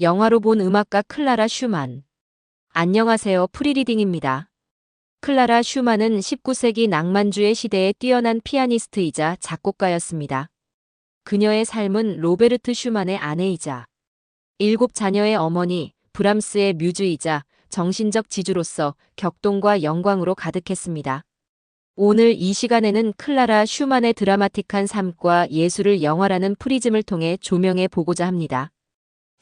영화로 본 음악가 클라라 슈만. 안녕하세요. 프리리딩입니다. 클라라 슈만은 19세기 낭만주의 시대에 뛰어난 피아니스트이자 작곡가였습니다. 그녀의 삶은 로베르트 슈만의 아내이자 일곱 자녀의 어머니, 브람스의 뮤즈이자 정신적 지주로서 격동과 영광으로 가득했습니다. 오늘 이 시간에는 클라라 슈만의 드라마틱한 삶과 예술을 영화라는 프리즘을 통해 조명해 보고자 합니다.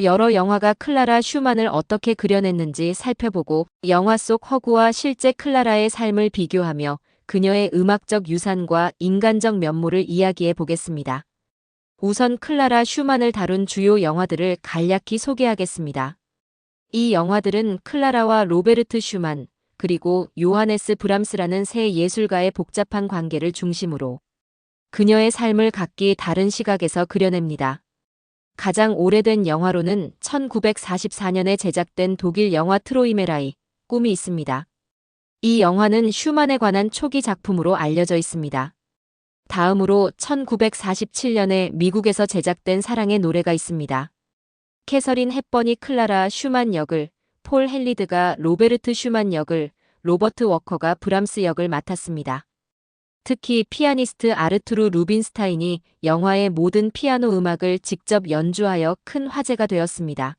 여러 영화가 클라라 슈만을 어떻게 그려냈는지 살펴보고 영화 속 허구와 실제 클라라의 삶을 비교하며 그녀의 음악적 유산과 인간적 면모를 이야기해 보겠습니다. 우선 클라라 슈만을 다룬 주요 영화들을 간략히 소개하겠습니다. 이 영화들은 클라라와 로베르트 슈만, 그리고 요하네스 브람스라는 세 예술가의 복잡한 관계를 중심으로 그녀의 삶을 각기 다른 시각에서 그려냅니다. 가장 오래된 영화로는 1944년에 제작된 독일 영화 트로이메라이, 꿈이 있습니다. 이 영화는 슈만에 관한 초기 작품으로 알려져 있습니다. 다음으로 1947년에 미국에서 제작된 사랑의 노래가 있습니다. 캐서린 헵번이 클라라 슈만 역을, 폴 헬리드가 로베르트 슈만 역을, 로버트 워커가 브람스 역을 맡았습니다. 특히 피아니스트 아르투르 루빈스타인이 영화의 모든 피아노 음악을 직접 연주하여 큰 화제가 되었습니다.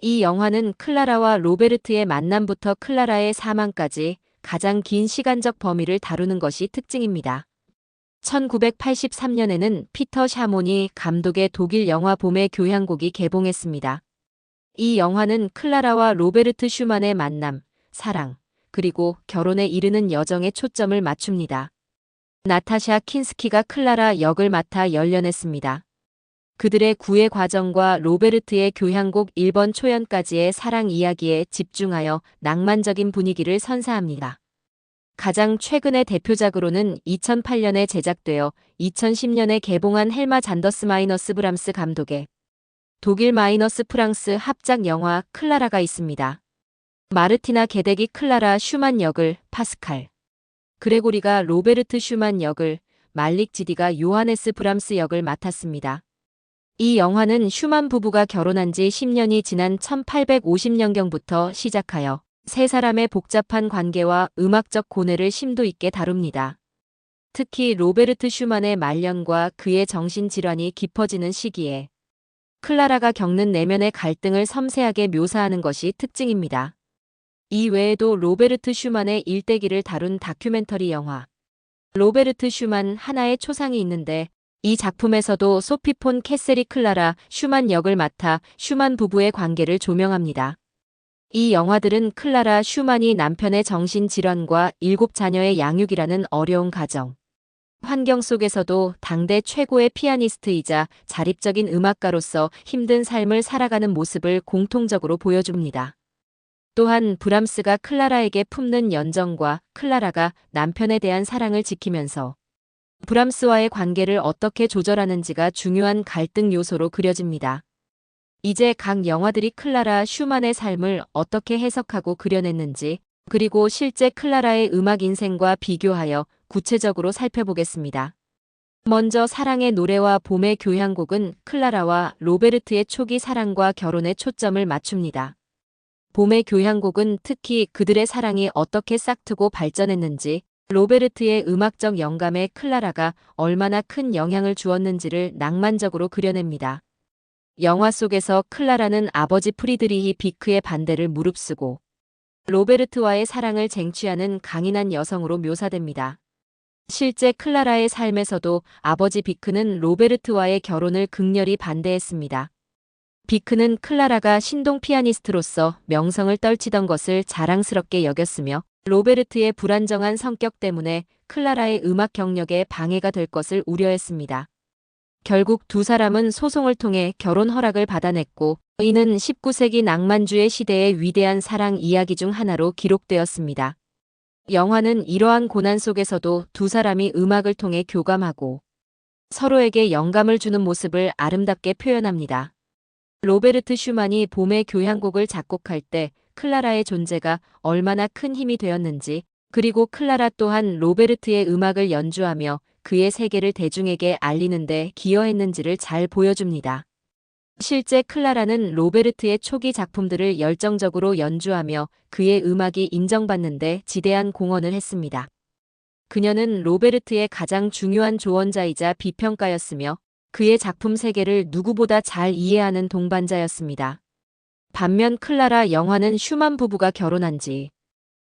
이 영화는 클라라와 로베르트의 만남부터 클라라의 사망까지 가장 긴 시간적 범위를 다루는 것이 특징입니다. 1983년에는 피터 샤몬이 감독의 독일 영화 봄의 교향곡이 개봉했습니다. 이 영화는 클라라와 로베르트 슈만의 만남, 사랑, 그리고 결혼에 이르는 여정에 초점을 맞춥니다. 나타샤 킨스키가 클라라 역을 맡아 열연했습니다. 그들의 구애 과정과 로베르트의 교향곡 1번 초연까지의 사랑 이야기에 집중하여 낭만적인 분위기를 선사합니다. 가장 최근의 대표작으로는 2008년에 제작되어 2010년에 개봉한 헬마 잔더스 마이너스 브람스 감독의 독일 마이너스 프랑스 합작 영화 클라라가 있습니다. 마르티나 게덱이 클라라 슈만 역을 파스칼, 그레고리가 로베르트 슈만 역을, 말릭 지디가 요하네스 브람스 역을 맡았습니다. 이 영화는 슈만 부부가 결혼한 지 10년이 지난 1850년경부터 시작하여 세 사람의 복잡한 관계와 음악적 고뇌를 심도 있게 다룹니다. 특히 로베르트 슈만의 말년과 그의 정신질환이 깊어지는 시기에 클라라가 겪는 내면의 갈등을 섬세하게 묘사하는 것이 특징입니다. 이 외에도 로베르트 슈만의 일대기를 다룬 다큐멘터리 영화 로베르트 슈만 하나의 초상이 있는데 이 작품에서도 소피 폰 캐세리 클라라 슈만 역을 맡아 슈만 부부의 관계를 조명합니다. 이 영화들은 클라라 슈만이 남편의 정신질환과 일곱 자녀의 양육이라는 어려운 가정, 환경 속에서도 당대 최고의 피아니스트이자 자립적인 음악가로서 힘든 삶을 살아가는 모습을 공통적으로 보여줍니다. 또한 브람스가 클라라에게 품는 연정과 클라라가 남편에 대한 사랑을 지키면서 브람스와의 관계를 어떻게 조절하는지가 중요한 갈등 요소로 그려집니다. 이제 각 영화들이 클라라 슈만의 삶을 어떻게 해석하고 그려냈는지, 그리고 실제 클라라의 음악 인생과 비교하여 구체적으로 살펴보겠습니다. 먼저 사랑의 노래와 봄의 교향곡은 클라라와 로베르트의 초기 사랑과 결혼에 초점을 맞춥니다. 봄의 교향곡은 특히 그들의 사랑이 어떻게 싹트고 발전했는지, 로베르트의 음악적 영감에 클라라가 얼마나 큰 영향을 주었는지를 낭만적으로 그려냅니다. 영화 속에서 클라라는 아버지 프리드리히 비크의 반대를 무릅쓰고 로베르트와의 사랑을 쟁취하는 강인한 여성으로 묘사됩니다. 실제 클라라의 삶에서도 아버지 비크는 로베르트와의 결혼을 극렬히 반대했습니다. 비크는 클라라가 신동 피아니스트로서 명성을 떨치던 것을 자랑스럽게 여겼으며 로베르트의 불안정한 성격 때문에 클라라의 음악 경력에 방해가 될 것을 우려했습니다. 결국 두 사람은 소송을 통해 결혼 허락을 받아냈고 이는 19세기 낭만주의 시대의 위대한 사랑 이야기 중 하나로 기록되었습니다. 영화는 이러한 고난 속에서도 두 사람이 음악을 통해 교감하고 서로에게 영감을 주는 모습을 아름답게 표현합니다. 로베르트 슈만이 봄의 교향곡을 작곡할 때 클라라의 존재가 얼마나 큰 힘이 되었는지 그리고 클라라 또한 로베르트의 음악을 연주하며 그의 세계를 대중에게 알리는데 기여했는지를 잘 보여줍니다. 실제 클라라는 로베르트의 초기 작품들을 열정적으로 연주하며 그의 음악이 인정받는데 지대한 공헌을 했습니다. 그녀는 로베르트의 가장 중요한 조언자이자 비평가였으며 그의 작품 세계를 누구보다 잘 이해하는 동반자였습니다. 반면 클라라 영화는 슈만 부부가 결혼한 지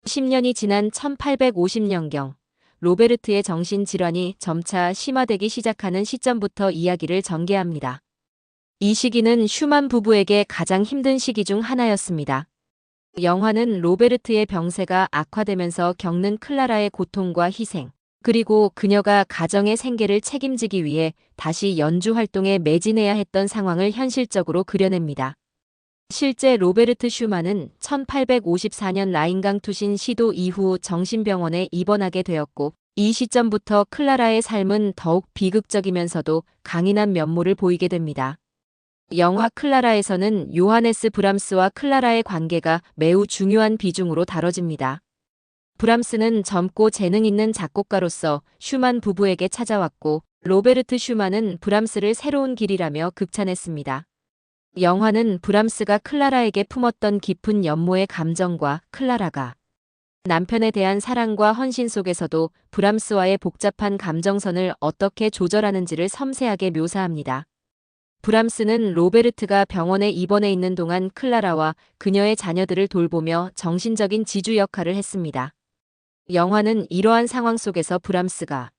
10년이 지난 1850년경 로베르트의 정신질환이 점차 심화되기 시작하는 시점부터 이야기를 전개합니다. 이 시기는 슈만 부부에게 가장 힘든 시기 중 하나였습니다. 영화는 로베르트의 병세가 악화되면서 겪는 클라라의 고통과 희생, 그리고 그녀가 가정의 생계를 책임지기 위해 다시 연주 활동에 매진해야 했던 상황을 현실적으로 그려냅니다. 실제 로베르트 슈만은 1854년 라인강 투신 시도 이후 정신병원에 입원하게 되었고, 이 시점부터 클라라의 삶은 더욱 비극적이면서도 강인한 면모를 보이게 됩니다. 영화 클라라에서는 요하네스 브람스와 클라라의 관계가 매우 중요한 비중으로 다뤄집니다. 브람스는 젊고 재능 있는 작곡가로서 슈만 부부에게 찾아왔고 로베르트 슈만은 브람스를 새로운 길이라며 극찬했습니다. 영화는 브람스가 클라라에게 품었던 깊은 연모의 감정과 클라라가 남편에 대한 사랑과 헌신 속에서도 브람스와의 복잡한 감정선을 어떻게 조절하는지를 섬세하게 묘사합니다. 브람스는 로베르트가 병원에 입원해 있는 동안 클라라와 그녀의 자녀들을 돌보며 정신적인 지주 역할을 했습니다. 영화는 이러한 상황 속에서 브람스가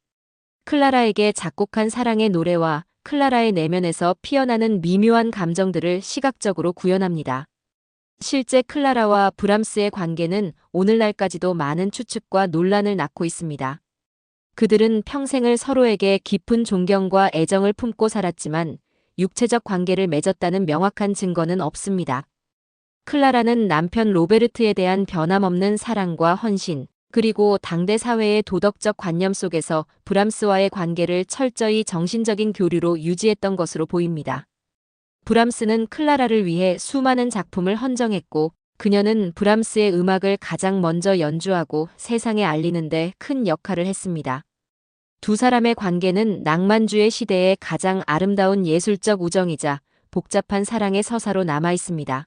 클라라에게 작곡한 사랑의 노래와 클라라의 내면에서 피어나는 미묘한 감정들을 시각적으로 구현합니다. 실제 클라라와 브람스의 관계는 오늘날까지도 많은 추측과 논란을 낳고 있습니다. 그들은 평생을 서로에게 깊은 존경과 애정을 품고 살았지만 육체적 관계를 맺었다는 명확한 증거는 없습니다. 클라라는 남편 로베르트에 대한 변함없는 사랑과 헌신, 그리고 당대 사회의 도덕적 관념 속에서 브람스와의 관계를 철저히 정신적인 교류로 유지했던 것으로 보입니다. 브람스는 클라라를 위해 수많은 작품을 헌정했고 그녀는 브람스의 음악을 가장 먼저 연주하고 세상에 알리는데 큰 역할을 했습니다. 두 사람의 관계는 낭만주의 시대의 가장 아름다운 예술적 우정이자 복잡한 사랑의 서사로 남아 있습니다.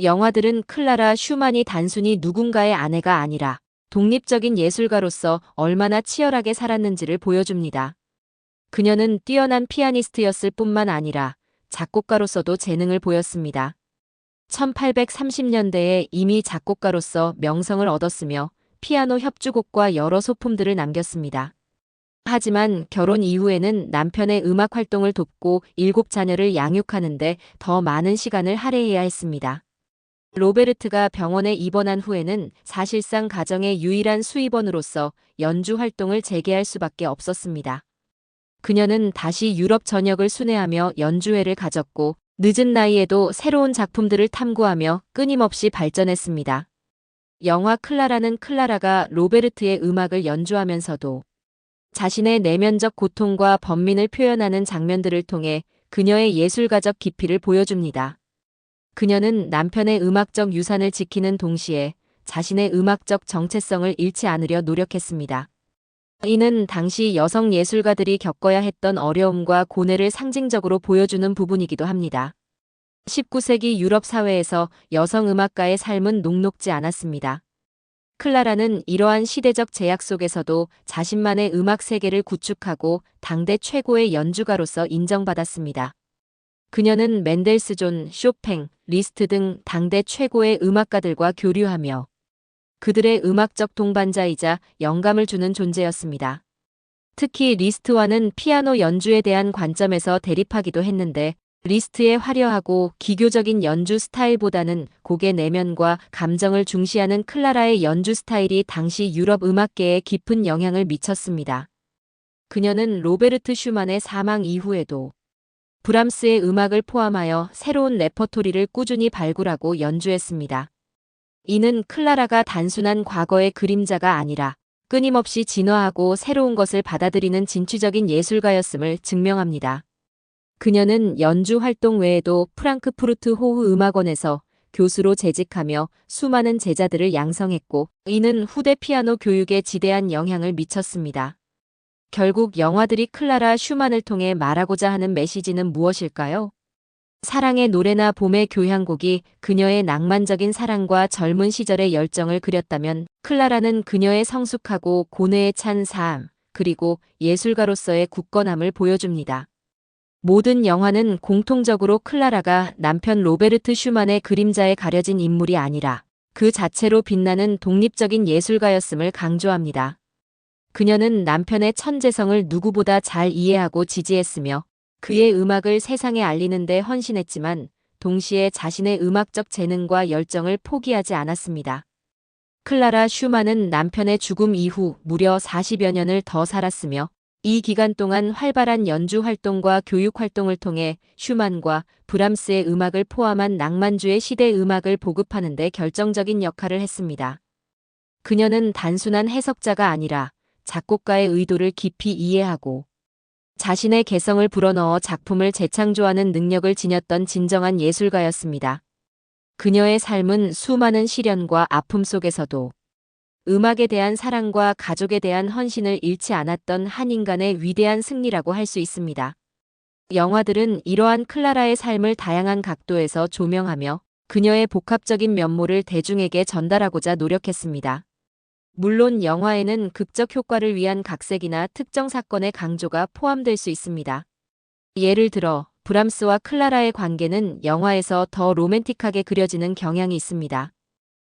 영화들은 클라라 슈만이 단순히 누군가의 아내가 아니라 독립적인 예술가로서 얼마나 치열하게 살았는지를 보여줍니다. 그녀는 뛰어난 피아니스트였을 뿐만 아니라 작곡가로서도 재능을 보였습니다. 1830년대에 이미 작곡가로서 명성을 얻었으며 피아노 협주곡과 여러 소품들을 남겼습니다. 하지만 결혼 이후에는 남편의 음악 활동을 돕고 일곱 자녀를 양육하는데 더 많은 시간을 할애해야 했습니다. 로베르트가 병원에 입원한 후에는 사실상 가정의 유일한 수입원으로서 연주 활동을 재개할 수밖에 없었습니다. 그녀는 다시 유럽 전역을 순회하며 연주회를 가졌고 늦은 나이에도 새로운 작품들을 탐구하며 끊임없이 발전했습니다. 영화 클라라는 클라라가 로베르트의 음악을 연주하면서도 자신의 내면적 고통과 번민을 표현하는 장면들을 통해 그녀의 예술가적 깊이를 보여줍니다. 그녀는 남편의 음악적 유산을 지키는 동시에 자신의 음악적 정체성을 잃지 않으려 노력했습니다. 이는 당시 여성 예술가들이 겪어야 했던 어려움과 고뇌를 상징적으로 보여주는 부분이기도 합니다. 19세기 유럽 사회에서 여성 음악가의 삶은 녹록지 않았습니다. 클라라는 이러한 시대적 제약 속에서도 자신만의 음악 세계를 구축하고 당대 최고의 연주가로서 인정받았습니다. 그녀는 멘델스존, 쇼팽, 리스트 등 당대 최고의 음악가들과 교류하며 그들의 음악적 동반자이자 영감을 주는 존재였습니다. 특히 리스트와는 피아노 연주에 대한 관점에서 대립하기도 했는데 리스트의 화려하고 기교적인 연주 스타일보다는 곡의 내면과 감정을 중시하는 클라라의 연주 스타일이 당시 유럽 음악계에 깊은 영향을 미쳤습니다. 그녀는 로베르트 슈만의 사망 이후에도 브람스의 음악을 포함하여 새로운 레퍼토리를 꾸준히 발굴하고 연주했습니다. 이는 클라라가 단순한 과거의 그림자가 아니라 끊임없이 진화하고 새로운 것을 받아들이는 진취적인 예술가였음을 증명합니다. 그녀는 연주 활동 외에도 프랑크푸르트 호흐 음악원에서 교수로 재직하며 수많은 제자들을 양성했고 이는 후대 피아노 교육에 지대한 영향을 미쳤습니다. 결국 영화들이 클라라 슈만을 통해 말하고자 하는 메시지는 무엇일까요? 사랑의 노래나 봄의 교향곡이 그녀의 낭만적인 사랑과 젊은 시절의 열정을 그렸다면 클라라는 그녀의 성숙하고 고뇌에 찬 삶, 그리고 예술가로서의 굳건함을 보여줍니다. 모든 영화는 공통적으로 클라라가 남편 로베르트 슈만의 그림자에 가려진 인물이 아니라 그 자체로 빛나는 독립적인 예술가였음을 강조합니다. 그녀는 남편의 천재성을 누구보다 잘 이해하고 지지했으며 그의 음악을 세상에 알리는 데 헌신했지만 동시에 자신의 음악적 재능과 열정을 포기하지 않았습니다. 클라라 슈만은 남편의 죽음 이후 무려 40여 년을 더 살았으며 이 기간 동안 활발한 연주 활동과 교육 활동을 통해 슈만과 브람스의 음악을 포함한 낭만주의 시대 음악을 보급하는 데 결정적인 역할을 했습니다. 그녀는 단순한 해석자가 아니라 작곡가의 의도를 깊이 이해하고 자신의 개성을 불어넣어 작품을 재창조하는 능력을 지녔던 진정한 예술가였습니다. 그녀의 삶은 수많은 시련과 아픔 속에서도 음악에 대한 사랑과 가족에 대한 헌신을 잃지 않았던 한 인간의 위대한 승리라고 할 수 있습니다. 영화들은 이러한 클라라의 삶을 다양한 각도에서 조명하며 그녀의 복합적인 면모를 대중에게 전달하고자 노력했습니다. 물론 영화에는 극적 효과를 위한 각색이나 특정 사건의 강조가 포함될 수 있습니다. 예를 들어 브람스와 클라라의 관계는 영화에서 더 로맨틱하게 그려지는 경향이 있습니다.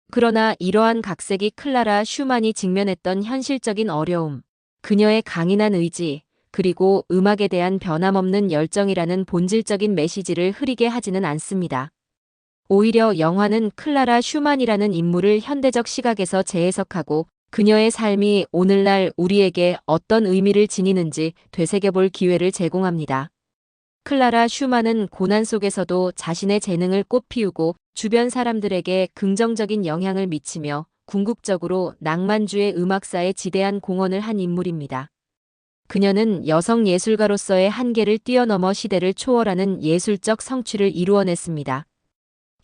그러나 이러한 각색이 클라라 슈만이 직면했던 현실적인 어려움, 그녀의 강인한 의지, 그리고 음악에 대한 변함없는 열정이라는 본질적인 메시지를 흐리게 하지는 않습니다. 오히려 영화는 클라라 슈만이라는 인물을 현대적 시각에서 재해석하고 그녀의 삶이 오늘날 우리에게 어떤 의미를 지니는지 되새겨볼 기회를 제공합니다. 클라라 슈만은 고난 속에서도 자신의 재능을 꽃피우고 주변 사람들에게 긍정적인 영향을 미치며 궁극적으로 낭만주의 음악사에 지대한 공헌을 한 인물입니다. 그녀는 여성 예술가로서의 한계를 뛰어넘어 시대를 초월하는 예술적 성취를 이루어냈습니다.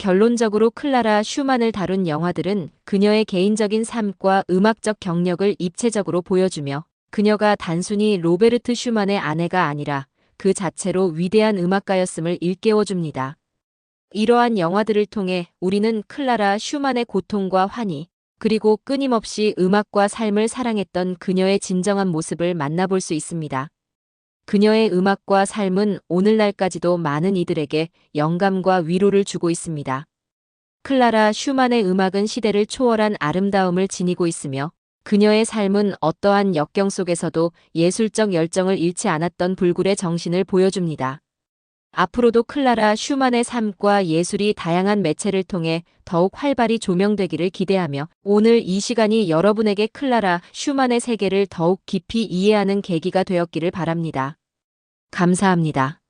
결론적으로 클라라 슈만을 다룬 영화들은 그녀의 개인적인 삶과 음악적 경력을 입체적으로 보여주며 그녀가 단순히 로베르트 슈만의 아내가 아니라 그 자체로 위대한 음악가였음을 일깨워줍니다. 이러한 영화들을 통해 우리는 클라라 슈만의 고통과 환희, 그리고 끊임없이 음악과 삶을 사랑했던 그녀의 진정한 모습을 만나볼 수 있습니다. 그녀의 음악과 삶은 오늘날까지도 많은 이들에게 영감과 위로를 주고 있습니다. 클라라 슈만의 음악은 시대를 초월한 아름다움을 지니고 있으며 그녀의 삶은 어떠한 역경 속에서도 예술적 열정을 잃지 않았던 불굴의 정신을 보여줍니다. 앞으로도 클라라 슈만의 삶과 예술이 다양한 매체를 통해 더욱 활발히 조명되기를 기대하며 오늘 이 시간이 여러분에게 클라라 슈만의 세계를 더욱 깊이 이해하는 계기가 되었기를 바랍니다. 감사합니다.